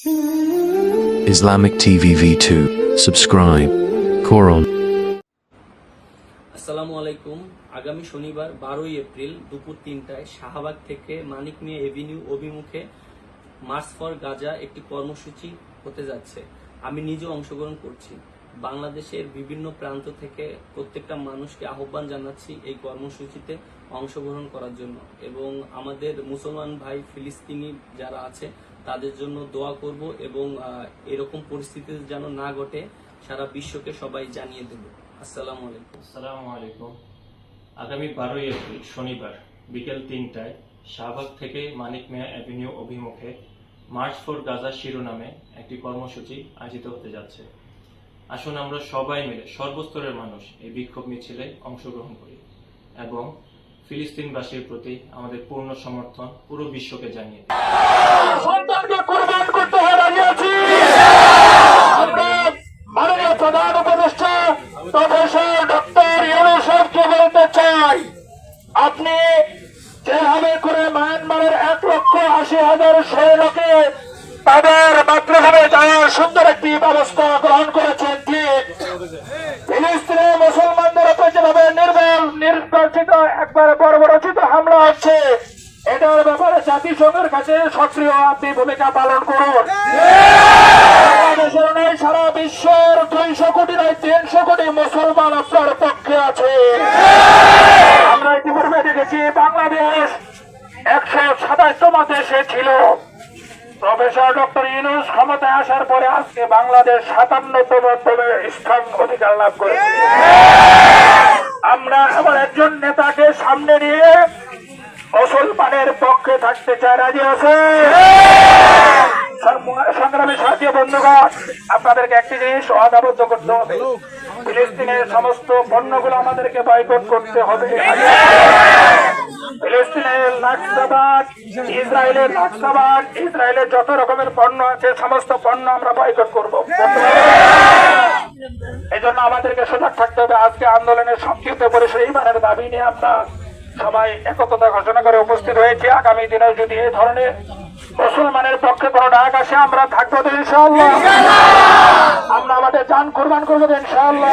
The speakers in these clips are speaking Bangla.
Islamic TV V2. Subscribe. Quran. আসসালামু আলাইকুম আগামী শনিবার বারোই এপ্রিল দুপুর তিনটায় শাহবাগ থেকে মানিক মিয়া এভিনিউ অভিমুখে মার্চ ফর গাজা একটি কর্মসূচি হতে যাচ্ছে আমি নিজেও অংশগ্রহণ করছি বাংলাদেশের বিভিন্ন প্রান্ত থেকে প্রত্যেকটা মানুষকে আহ্বান জানাচ্ছি এই কর্মসূচিতে অংশগ্রহণ করার জন্য। এবং আমাদের মুসলমান ভাই ফিলিস্তিনি যারা আছে, তাদের জন্য দোয়া করব এবং এরকম পরিস্থিতি যেন না ঘটে, সারা বিশ্বকে সবাই জানিয়ে দেব। আসসালামু আলাইকুম। আসসালামু আলাইকুম। আগামী বারোই এপ্রিল, শনিবার, বিকেল তিনটায় শাহবাগ থেকে মানিক মিয়া অ্যাভিনিউ অভিমুখে মার্চ ফর গাজা শিরোনামে একটি কর্মসূচি আয়োজিত হতে যাচ্ছে। আসুন আমরা সবাই মিলে, সর্বস্তরের মানুষ এই বিক্ষোভ মিছিলে অংশগ্রহণ করি এবং ফিলিস্তিনবাসীর প্রতি আমাদের পূর্ণ সমর্থন পুরো বিশ্বকে জানিয়ে আপনি যেভাবে করে মায়ানমারের এক লক্ষ আশি হাজার সৈন্যকে তাদের মাতৃভূমে যাওয়ার সুন্দর একটি ব্যবস্থা গ্রহণ করেছেন জাতিসংঘের কাছে সক্রিয় আপনি ভূমিকা পালন করুন। সারা বিশ্বের দুইশো কোটি তিনশো কোটি মুসলমান আপনার পক্ষে আছে। আমরা ইতিপূর্বে দেখেছি, বাংলাদেশ একশো সাতাশতম দেশে ছিল। প্রফেসর ডক্টর ইউনুস ক্ষমতায় আসার পরে আজকে বাংলাদেশ সাতান্নতম স্থান অধিকার লাভ করেছে। আমরা এমন একজন নেতাকে সামনে নিয়ে মুসলমানের পক্ষে থাকতে চাই। রাজি আছে সংগ্রামী সাথী বন্ধুগণ আপনাদেরকে একটি জিনিস অদাবদ্ধ করতে হবে। ফিলিস্তিনের সমস্ত পণ্যগুলো আমাদেরকে বয়কট করতে হবে। ফিলিস্তিনের লাক্সাবাদ ইসরায়েলের লাক্সাবাদ ইসরায়েলের যত রকমের পণ্য আছে, সমস্ত পণ্য আমরা বয়কট করব। এই জন্য আমাদেরকে সজাগ থাকতে হবে। আজকে আন্দোলনের সংক্ষিপ্ত পরিসরে ইমানের দাবি নিয়ে আমরা সবাই একতা ঘোষণা করে উপস্থিত হয়েছি। আগামী দিনে যদি এই ধরনের মুসলমানের পক্ষে কোনো ডাক আসে, আমরা থাকব তো ইনশাআল্লাহ। আমরা আমাদের জান কোরবান করব তো ইনশাআল্লাহ।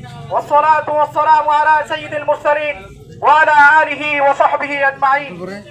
والصلاة والسلام على سيد المرسلين وعلى آله وصحبه أجمعين.